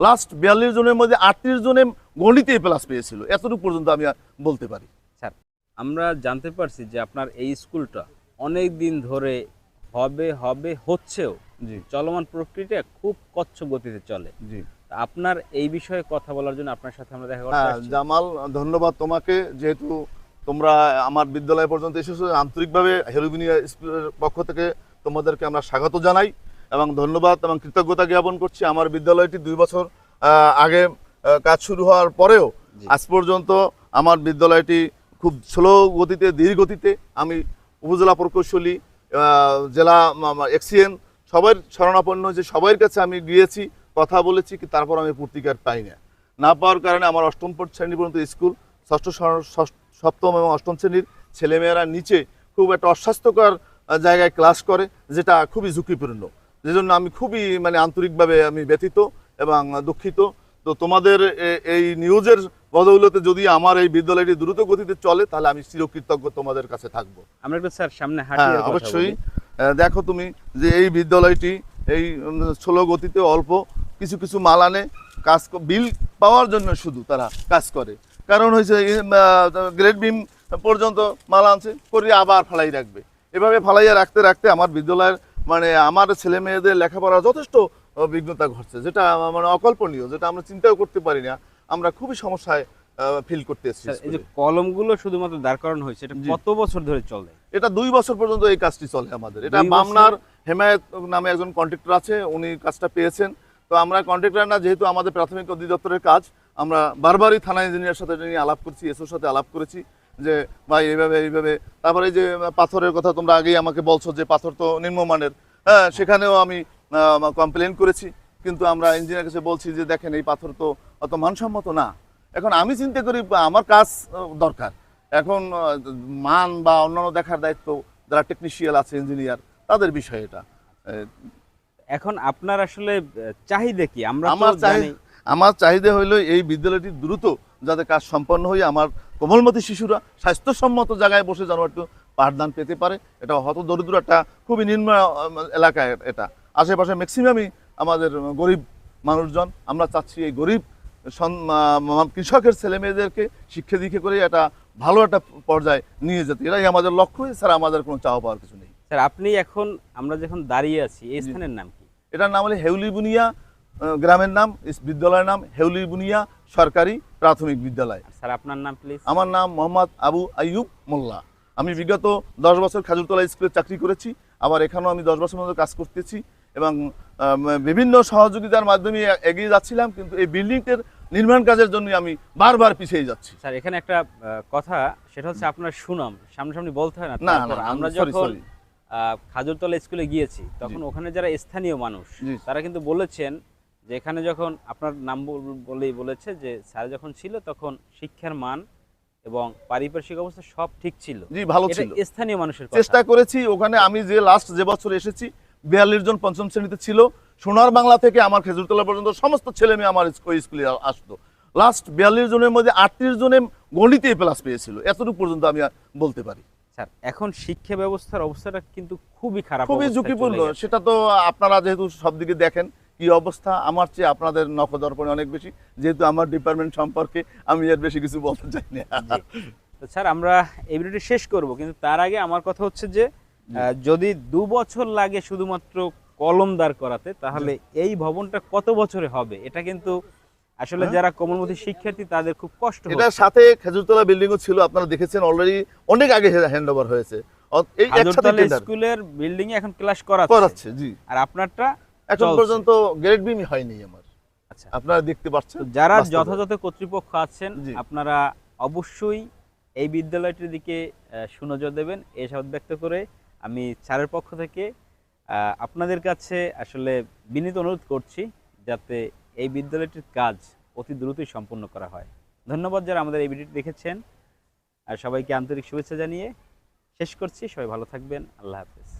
Last বিয়াল্লিশ জনের মধ্যে আটত্রিশ জনে গণিতে প্লাস পেয়েছিল। এতটুকু পর্যন্ত আমি বলতে পারি। স্যার আমরা জানতে পারছি যে আপনার এই স্কুলটা অনেক দিন ধরে হবে হবে হচ্ছেও জি। চলমান প্রক্রিয়াটা খুব কচ্ছ গতিতে চলে। জি। আপনার এই বিষয়ে কথা বলার জন্য আপনার সাথে আমরা দেখা করতে হ্যাঁ জামাল ধন্যবাদ তোমাকে। যেহেতু তোমরা আমার বিদ্যালয় পর্যন্ত এসেছ আন্তরিকভাবে হেরুবিনিয়া স্কুলের পক্ষ থেকে তোমাদেরকে আমরা স্বাগত জানাই। এবং ধন্যবাদ এবং কৃতজ্ঞতা জ্ঞাপন করছি। আমার বিদ্যালয়টি দুই বছর আগে কাজ শুরু হওয়ার পরেও আজ পর্যন্ত আমার বিদ্যালয়টি খুব স্লো গতিতে ধীর গতিতে আমি উপজেলা প্রকৌশলী জেলা এক্সিএন সবার শরণাপন্ন হয়েছে সবার কাছে আমি গিয়েছি কথা বলেছি কি তারপর আমি পূর্তিকার পাই না। না পাওয়ার কারণে আমার অষ্টম শ্রেণি পর্যন্ত স্কুল ষষ্ঠ সপ্তম এবং অষ্টম শ্রেণির ছেলেমেয়েরা নিচে খুব একটা অস্বাস্থ্যকর জায়গায় ক্লাস করে যেটা খুবই ঝুঁকিপূর্ণ। যেজন্য আমি খুবই মানে আন্তরিকভাবে আমি ব্যথিত এবং দুঃখিত। তো তোমাদের এই নিউজের বদৌলতে যদি আমার এই বিদ্যালয়টি দ্রুত গতিতে চলে তাহলে আমি চিরকৃতজ্ঞ তোমাদের কাছে থাকব। আমরা একটু স্যার সামনে হ্যাঁ অবশ্যই। দেখো তুমি যে এই বিদ্যালয়টি এই ষোলো গতিতে অল্প কিছু কিছু মাল আনে কাজ বিল পাওয়ার জন্য শুধু তারা কাজ করে। কারণ হয়েছে গ্রেড বিম পর্যন্ত মাল আনছে করে আবার ফালাই রাখবে। এভাবে ফালাইয়া রাখতে রাখতে আমার বিদ্যালয়ের মানে আমার ছেলে মেয়েদের লেখাপড়ার যথেষ্ট বিঘ্নতা ঘটছে যেটা মানে অকল্পনীয় যেটা আমরা চিন্তাও করতে পারি না। আমরা খুবই সমস্যায় ফিল করতে এসেছি এই যে কলমগুলো শুধুমাত্র দাঁড় করানো হয়েছে এটা। কত বছর ধরে চলে? এটা দুই বছর পর্যন্ত এই কাজটি চলে আমাদের। এটা বছর? হেমায়ত নামে একজন কন্ট্রাক্টর আছে উনি কাজটা পেয়েছেন। তো আমরা কন্ট্রাক্টর না যেহেতু আমাদের প্রাথমিক অধিদপ্তরের কাজ আমরা বারবারই থানা ইঞ্জিনিয়ার সাথে নিয়ে আলাপ করছি এসোর সাথে আলাপ করেছি। যে ভাই এইভাবে এইভাবে। তারপরে এই যে পাথরের কথা তোমরা আগেই আমাকে বলছো যে পাথর তো নিম্নমানের। হ্যাঁ সেখানেও আমি কমপ্লেন করেছি। কিন্তু আমরা ইঞ্জিনিয়ার কাছে বলছি যে দেখেন এই পাথর তো অত মানসম্মত না। এখন আমি চিন্তা করি আমার কাজ দরকার। এখন মান বা অন্যান্য দেখার দায়িত্ব যারা টেকনিশিয়াল আছে ইঞ্জিনিয়ার তাদের বিষয় এটা। এখন আপনার আসলে চাহিদা কি? আমরা আমার চাহি জানি আমার চাহিদা হইল এই বিদ্যালয়টি দ্রুত যাতে কাজ সম্পন্ন হয়ে আমার কোমলমতি শিশুরা স্বাস্থ্যসম্মত জায়গায় বসে যেন একটু পাঠদান পেতে পারে এটা হত দরিদ্র একটা খুবই নিম্ন এলাকা এটা। আশেপাশে ম্যাক্সিমামই আমাদের গরিব মানুষজন আমরা চাচ্ছি এই গরিব কৃষকের ছেলে মেয়েদেরকে শিক্ষা দীক্ষা করে একটা ভালো একটা পর্যায়ে নিয়ে যেতে। এটাই আমাদের লক্ষ্য স্যার আমাদের কোনো চাওয়া পাওয়ার কিছু নেই। স্যার আপনি এখন আমরা যখন দাঁড়িয়ে আছি এই স্থানের নাম কি? এটার নাম হলো হেউলি বুনিয়া গ্রামের নাম বিদ্যালয়ের নাম হেউলি বুনিয়া সরকারি প্রাথমিক বিদ্যালয়। স্যার আপনার নাম প্লিজ আমার নাম মোহাম্মদ আবু আইয়ুব মোল্লা। আমি বিগত দশ বছর খাজুরতলা স্কুলে চাকরি করেছি। আবার এখানেও আমি দশ বছর মতো কাজ করতেছি এবং বিভিন্ন সহযোগিতার মাধ্যমে এগিয়ে যাচ্ছিলাম কিন্তু এই বিল্ডিংটির নির্মাণ কাজের জন্য আমি বারবার পিছিয়ে যাচ্ছি। স্যার এখানে একটা কথা সেটা হচ্ছে আপনার সুনাম। সামনাসামনি বলতে হয় না না আমরা যখন খাজুরতলা স্কুলে গিয়েছি তখন ওখানে যারা স্থানীয় মানুষ তারা কিন্তু বলেছেন যে এখানে যখন আপনার নাম বল- বলেই বলেছে যে স্যার যখন ছিল তখন শিক্ষার মান এবং পারিপার্শ্বিক অবস্থা সব ঠিক ছিল। জি ভালো ছিল। স্থানীয় মানুষের চেষ্টা করেছি ওখানে আমি যে লাস্ট যে বছর এসেছি বিয়াল্লিশ জন পঞ্চম শ্রেণীতে ছিল সোনার বাংলা থেকে আমার খেজুরতলা পর্যন্ত সমস্ত ছেলে মেয়ে আমার স্কুলে আসতো। লাস্ট বিয়াল্লিশ জনের মধ্যে আটত্রিশ জনে গণিতে প্লাস পেয়েছিল এতটুকু পর্যন্ত আমি বলতে পারি। স্যার এখন শিক্ষা ব্যবস্থার অবস্থাটা কিন্তু খুবই খারাপ খুবই ঝুঁকিপূর্ণ সেটা তো আপনারা যেহেতু সব দিকে দেখেন কি অবস্থা? আমার চেয়ে আপনাদের নখদর্পণে অনেক বেশি। যেহেতু আমার ডিপার্টমেন্ট সম্পর্কে আমি এর বেশি কিছু বলতে চাই না। স্যার আমরা এই ভিডিওটি শেষ করব কিন্তু তার আগে আমার কথা হচ্ছে যে যদি দু বছর লাগে শুধুমাত্র কলম দাঁড় করাতে তাহলে এই ভবনটা কত বছরে হবে? এটা কিন্তু আসলে হ্যাঁ। যারা কোমলমতি শিক্ষার্থী তাদের খুব কষ্ট এটার সাথে খেজুরতলা বিল্ডিংও ছিল আপনারা দেখেছেন অলরেডি অনেক আগে হ্যান্ড ওভার হয়েছে। এই স্কুলের বিল্ডিং এখন ক্লাস করাচ্ছে জি। আর আপনারটা এখন পর্যন্ত গ্রেড বিমই হয়নি আমার। আচ্ছা। আপনারা দেখতে পাচ্ছেন যারা যথাযথ কর্তৃপক্ষ আছেন আপনারা অবশ্যই এই বিদ্যালয়টির দিকে সুনজর দেবেন। এই সাথ ব্যক্ত করে আমি স্যারের পক্ষ থেকে আপনাদের কাছে আসলে বিনীত অনুরোধ করছি যাতে এই বিদ্যালয়টির কাজ অতি দ্রুতই সম্পন্ন করা হয়। ধন্যবাদ যারা আমাদের এই ভিডিওটি দেখেছেন। আর সবাইকে আন্তরিক শুভেচ্ছা জানিয়ে শেষ করছি। সবাই ভালো থাকবেন। আল্লাহ হাফেজ।